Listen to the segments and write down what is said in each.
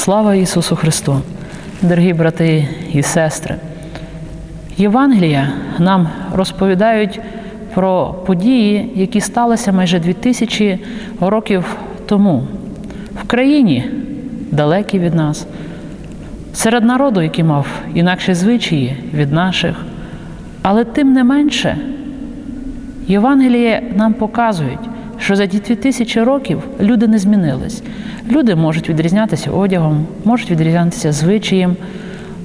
Слава Ісусу Христу! Дорогі брати і сестри! Євангелія нам розповідають про події, які сталися майже 2000 років тому в країні, далекій від нас, серед народу, який мав інакші звичаї від наших. Але тим не менше, Євангеліє нам показують, що за ті дві тисячі років люди не змінились. Люди можуть відрізнятися одягом, можуть відрізнятися звичаєм,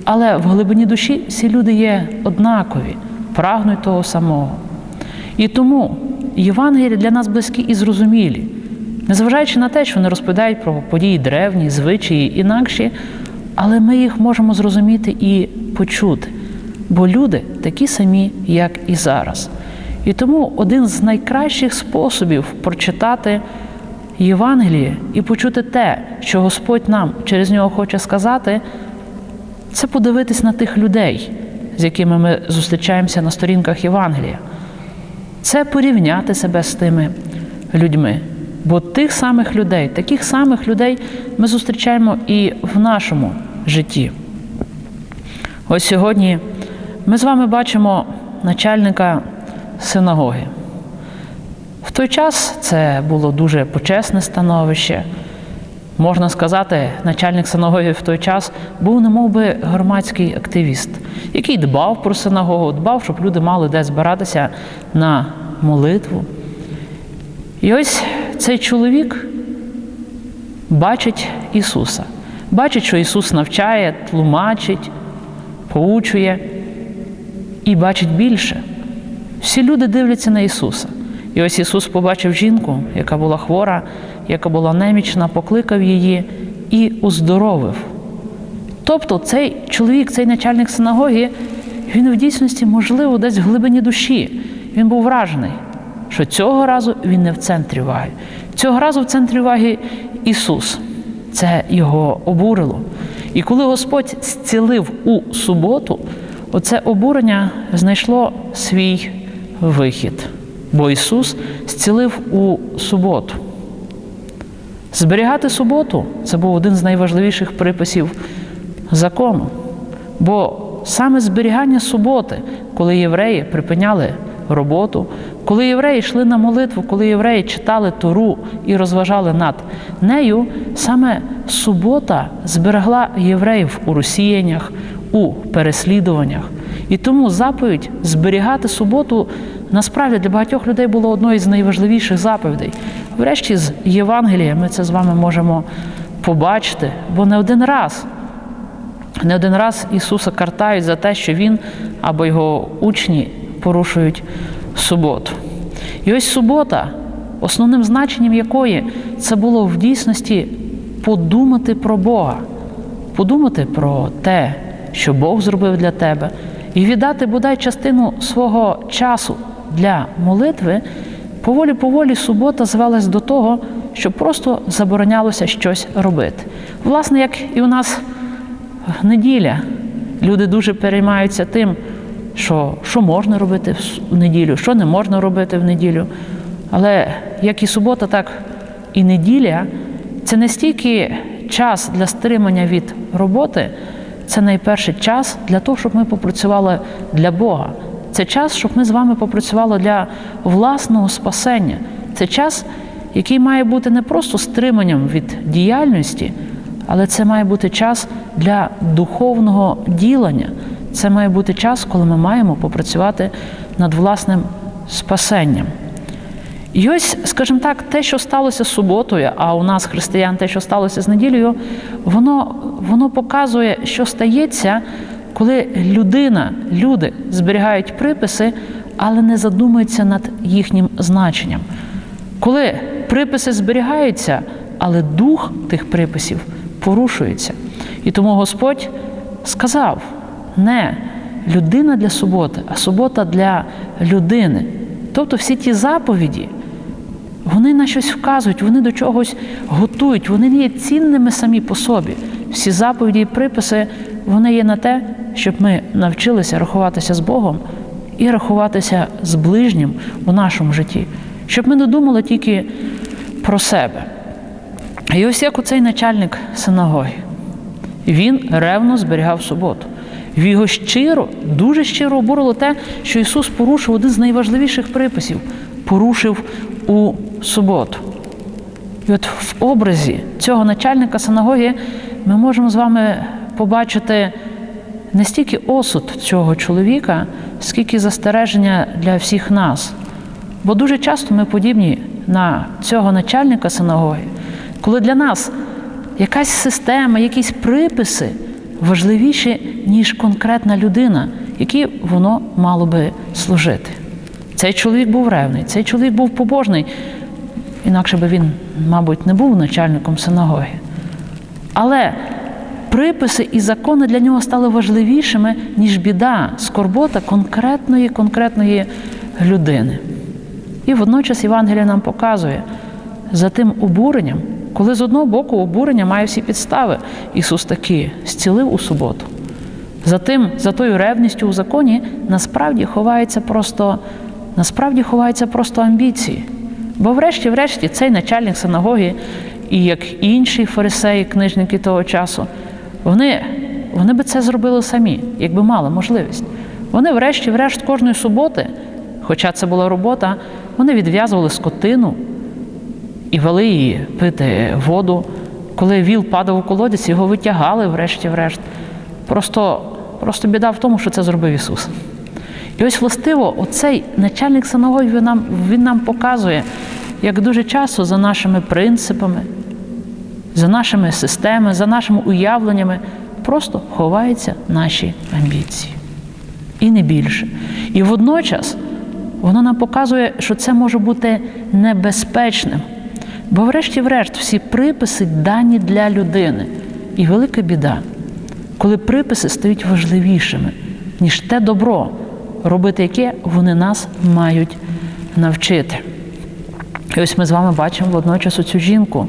але в глибині душі всі люди є однакові, прагнуть того самого. І тому Євангелії для нас близькі і зрозумілі, незважаючи на те, що вони розповідають про події древні, звичаї інакші, але ми їх можемо зрозуміти і почути, бо люди такі самі, як і зараз. І тому один з найкращих способів прочитати Євангеліє і почути те, що Господь нам через нього хоче сказати, це подивитись на тих людей, з якими ми зустрічаємося на сторінках Євангелія. Це порівняти себе з тими людьми. Бо тих самих людей, таких самих людей ми зустрічаємо і в нашому житті. Ось сьогодні ми з вами бачимо начальника синагоги. Той час це було дуже почесне становище. Можна сказати, начальник синагоги в той час був немов би громадський активіст, який дбав про синагогу, дбав, щоб люди мали де збиратися на молитву. І ось цей чоловік бачить Ісуса, бачить, що Ісус навчає, тлумачить, поучує і бачить більше. Всі люди дивляться на Ісуса. І ось Ісус побачив жінку, яка була хвора, яка була немічна, покликав її і уздоровив. Тобто цей чоловік, цей начальник синагоги, він в дійсності, можливо, десь в глибині душі. Він був вражений, що цього разу він не в центрі уваги. Цього разу в центрі уваги Ісус. Це його обурило. І коли Господь зцілив у суботу, оце обурення знайшло свій вихід. Бо Ісус зцілив у суботу. Зберігати суботу це був один з найважливіших приписів закону. Бо саме зберігання суботи, коли євреї припиняли роботу, коли євреї йшли на молитву, коли євреї читали Тору і розважали над нею, саме субота зберегла євреїв у розсіяннях, у переслідуваннях. І тому заповідь зберігати суботу насправді для багатьох людей було одною з найважливіших заповідей. Врешті з Євангелія ми це з вами можемо побачити, бо не один раз, не один раз Ісуса картають за те, що Він або його учні порушують суботу. І ось субота, основним значенням якої це було в дійсності подумати про Бога, подумати про те, що Бог зробив для тебе, і віддати бодай частину свого часу для молитви, поволі-поволі субота звелась до того, що просто заборонялося щось робити. Власне, як і у нас неділя, люди дуже переймаються тим, що, що можна робити в неділю, що не можна робити в неділю. Але як і субота, так і неділя це не стільки час для стримання від роботи, це найперше час для того, щоб ми попрацювали для Бога. Це час, щоб ми з вами попрацювали для власного спасення. Це час, який має бути не просто стриманням від діяльності, але це має бути час для духовного ділення. Це має бути час, коли ми маємо попрацювати над власним спасенням. І ось, скажімо так, те, що сталося суботою, а у нас, християн, те, що сталося з неділею, воно, воно показує, що стається, коли людина, люди зберігають приписи, але не задумуються над їхнім значенням. Коли приписи зберігаються, але дух тих приписів порушується. І тому Господь сказав: не людина для суботи, а субота для людини. Тобто всі ті заповіді, вони на щось вказують, вони до чогось готують, вони не є цінними самі по собі. Всі заповіді і приписи, вони є на те, щоб ми навчилися рахуватися з Богом і рахуватися з ближнім у нашому житті, щоб ми не думали тільки про себе. І ось як оцей начальник синагоги. Він ревно зберігав суботу. Його щиро, дуже щиро обурило те, що Ісус порушив один з найважливіших приписів порушив у суботу. І от в образі цього начальника синагоги ми можемо з вами побачити не стільки осуд цього чоловіка, скільки застереження для всіх нас. Бо дуже часто ми подібні на цього начальника синагоги, коли для нас якась система, якісь приписи важливіші, ніж конкретна людина, якій воно мало би служити. Цей чоловік був ревний, цей чоловік був побожний, інакше би він, мабуть, не був начальником синагоги. Але приписи і закони для нього стали важливішими, ніж біда, скорбота конкретної конкретної людини. І водночас Євангелія нам показує за тим обуренням, коли з одного боку обурення має всі підстави, Ісус таки зцілив у суботу. За тим, за тою ревністю у законі насправді ховається просто, насправді ховається просто амбіції. Бо врешті-врешті цей начальник синагоги, і як інші фарисеї, книжники того часу, вони, вони би це зробили самі, якби мали можливість. Вони, врешті-врешт, кожної суботи, хоча це була робота, вони відв'язували скотину і вели її пити воду. Коли віл падав у колодязь, його витягали, врешті-врешт. Просто, просто біда в тому, що це зробив Ісус. І ось властиво, оцей начальник синагоги, він нам, він нам показує, як дуже часто за нашими принципами, за нашими системами, за нашими уявленнями просто ховаються наші амбіції. І не більше. І водночас воно нам показує, що це може бути небезпечним. Бо, врешті-врешт, всі приписи дані для людини. І велика біда, коли приписи стають важливішими, ніж те добро, робити яке вони нас мають навчити. І ось ми з вами бачимо водночас цю жінку.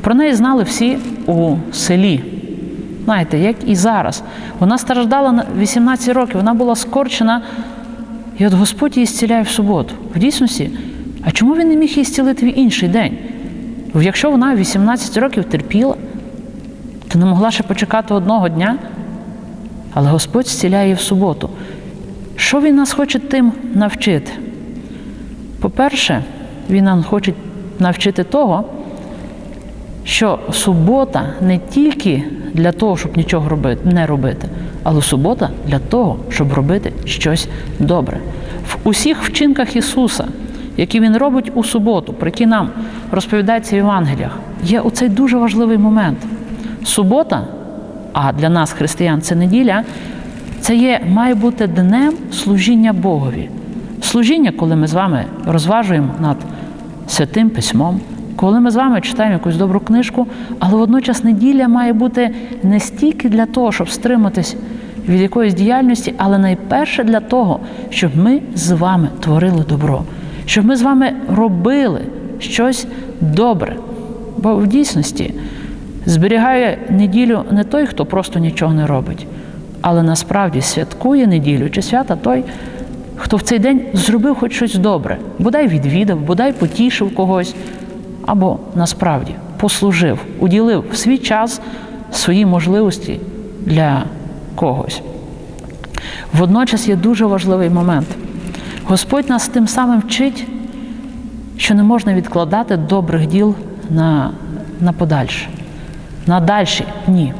Про неї знали всі у селі. Знаєте, як і зараз. Вона страждала на 18 років, вона була скорчена, і от Господь її зціляє в суботу. В дійсності, а чому він не міг її зцілити в інший день? Якщо вона 18 років терпіла, то не могла ще почекати одного дня, але Господь зціляє її в суботу. Що Він нас хоче тим навчити? По-перше, Він нам хоче навчити того, що субота не тільки для того, щоб нічого робити, не робити, але субота для того, щоб робити щось добре. В усіх вчинках Ісуса, які Він робить у суботу, про які нам розповідається в Євангеліях, є оцей дуже важливий момент. Субота, а для нас, християн, це неділя, це є, має бути днем служіння Богові. Служіння, коли ми з вами розважуємо над святим письмом, коли ми з вами читаємо якусь добру книжку, але водночас неділя має бути не стільки для того, щоб стриматись від якоїсь діяльності, але найперше для того, щоб ми з вами творили добро, щоб ми з вами робили щось добре. Бо в дійсності зберігає неділю не той, хто просто нічого не робить, але насправді святкує неділю чи свята той, хто в цей день зробив хоч щось добре, бодай відвідав, бодай потішив когось, або насправді послужив, уділив в свій час, свої можливості для когось. Водночас є дуже важливий момент. Господь нас тим самим вчить, що не можна відкладати добрих діл на, на подальше, на дальші дні.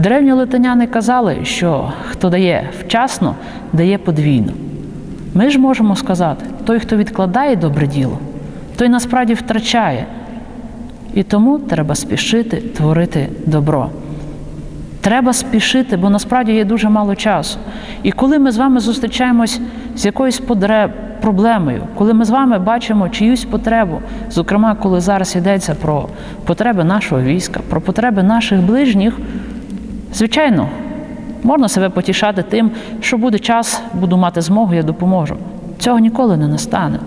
Древні литаняни казали, що хто дає вчасно, дає подвійно. Ми ж можемо сказати, той, хто відкладає добре діло, той насправді втрачає. І тому треба спішити творити добро. Треба спішити, бо насправді є дуже мало часу. І коли ми з вами зустрічаємось з якоюсь проблемою, коли ми з вами бачимо чиюсь потребу, зокрема, коли зараз йдеться про потреби нашого війська, про потреби наших ближніх, звичайно, можна себе потішати тим, що буде час, буду мати змогу, я допоможу. Цього ніколи не настане.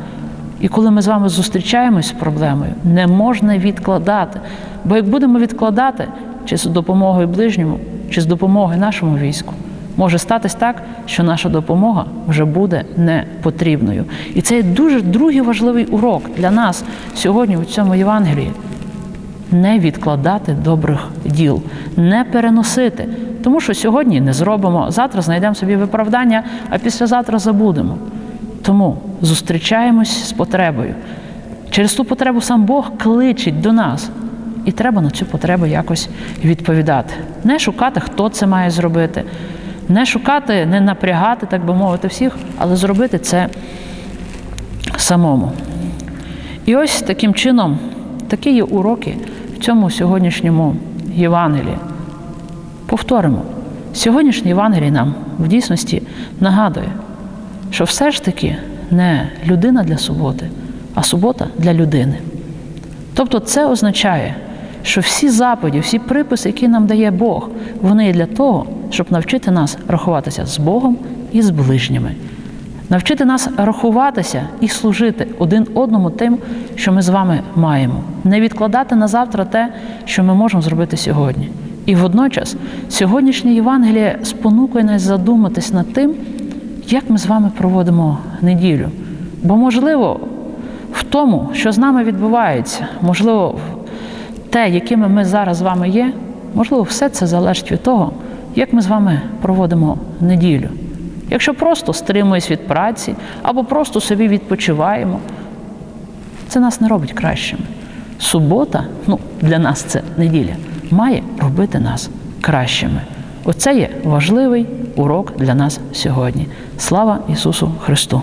І коли ми з вами зустрічаємось з проблемою, не можна відкладати. Бо як будемо відкладати, чи з допомогою ближньому, чи з допомогою нашому війську, може статись так, що наша допомога вже буде не потрібною. І це є дуже другий важливий урок для нас сьогодні у цьому Євангелії. Не відкладати добрих діл, не переносити. Тому що сьогодні не зробимо, завтра знайдемо собі виправдання, а післязавтра забудемо. Тому зустрічаємось з потребою. Через ту потребу сам Бог кличить до нас. І треба на цю потребу якось відповідати. Не шукати, хто це має зробити, не шукати, не напрягати, так би мовити, всіх, але зробити це самому. І ось таким чином, такі є уроки цьому сьогоднішньому Євангелії. Повторимо, сьогоднішній Євангелій нам в дійсності нагадує, що все ж таки не людина для суботи, а субота для людини. Тобто це означає, що всі заповіді, всі приписи, які нам дає Бог, вони є для того, щоб навчити нас рахуватися з Богом і з ближніми, навчити нас рахуватися і служити один одному тим, що ми з вами маємо, не відкладати на завтра те, що ми можемо зробити сьогодні. І водночас сьогоднішнє Євангеліє спонукує нас задуматись над тим, як ми з вами проводимо неділю. Бо, можливо, в тому, що з нами відбувається, можливо, те, якими ми зараз з вами є, можливо, все це залежить від того, як ми з вами проводимо неділю. Якщо просто стримуємось від праці або просто собі відпочиваємо, це нас не робить кращими. Субота, ну для нас це неділя, має робити нас кращими. Оце є важливий урок для нас сьогодні. Слава Ісусу Христу!